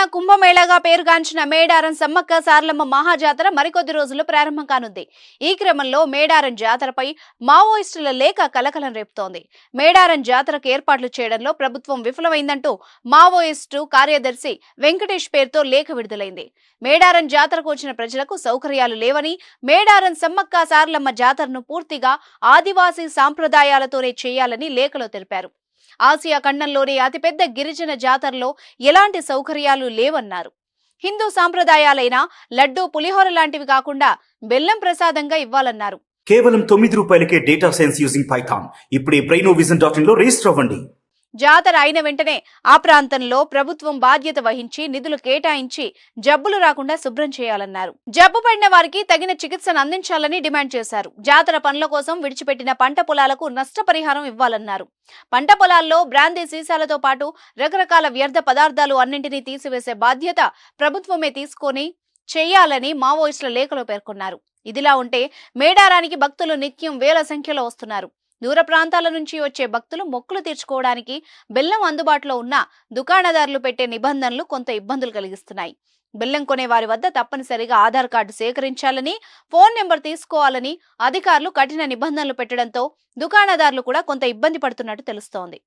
తెలంగాణ కుంభమేళాగా పేరుగాంచిన మేడారం సమ్మక్క సారలమ్మ మహాజాతర మరికొద్ది రోజుల్లో ప్రారంభం కానుంది. ఈ క్రమంలో మేడారం జాతరపై మావోయిస్టుల లేఖ కలకలం రేపుతోంది. మేడారం జాతరకు ఏర్పాట్లు చేయడంలో ప్రభుత్వం విఫలమైందంటూ మావోయిస్టు కార్యదర్శి వెంకటేష్ పేరుతో లేఖ విడుదలైంది. మేడారం జాతరకు వచ్చిన ప్రజలకు సౌకర్యాలు లేవని మేడారం సమ్మక్క సారలమ్మ జాతరను పూర్తిగా ఆదివాసీ సాంప్రదాయాలతోనే చేయాలని లేఖలో తెలిపారు. ఆసియా ఖండంలోని అతిపెద్ద గిరిజన జాతరలో ఎలాంటి సౌకర్యాలు లేవన్నారు. హిందూ సాంప్రదాయాలైన లడ్డూ పులిహోర లాంటివి కాకుండా బెల్లం ప్రసాదంగా ఇవ్వాలన్నారు. కేవలం తొమ్మిది రూపాయలకే డేటా సైన్స్ యూజింగ్ పైథాన్. ఇప్పుడే బ్రెయినోవిజన్ డాట్ ఇన్లో రిజిస్టర్ అవ్వండి. జాతర అయిన వెంటనే ఆ ప్రాంతంలో ప్రభుత్వం బాధ్యత వహించి నిధులు కేటాయించి జబ్బులు రాకుండా శుభ్రం చేయాలన్నారు. జబ్బు పడిన వారికి తగిన చికిత్సను అందించాలని డిమాండ్ చేశారు. జాతర పనుల కోసం విడిచిపెట్టిన పంట పొలాలకు నష్టపరిహారం ఇవ్వాలన్నారు. పంట పొలాల్లో బ్రాందీ సీసాలతో పాటు రకరకాల వ్యర్థ పదార్థాలు అన్నింటినీ తీసివేసే బాధ్యత ప్రభుత్వమే తీసుకొని చేయాలని మావోయిస్టుల లేఖలో పేర్కొన్నారు. ఇదిలా ఉంటే మేడారానికి భక్తులు నిత్యం వేల సంఖ్యలో వస్తున్నారు. దూర ప్రాంతాల నుంచి వచ్చే భక్తులు మొక్కులు తీర్చుకోవడానికి బెల్లం అందుబాటులో ఉన్న దుకాణదారులు పెట్టే నిబంధనలు కొంత ఇబ్బందులు కలిగిస్తున్నాయి. బెల్లం కొనే వారి వద్ద తప్పనిసరిగా ఆధార్ కార్డు సేకరించాలని ఫోన్ నెంబర్ తీసుకోవాలని అధికారులు కఠిన నిబంధనలు పెట్టడంతో దుకాణదారులు కూడా కొంత ఇబ్బంది పడుతున్నట్టు తెలుస్తోంది.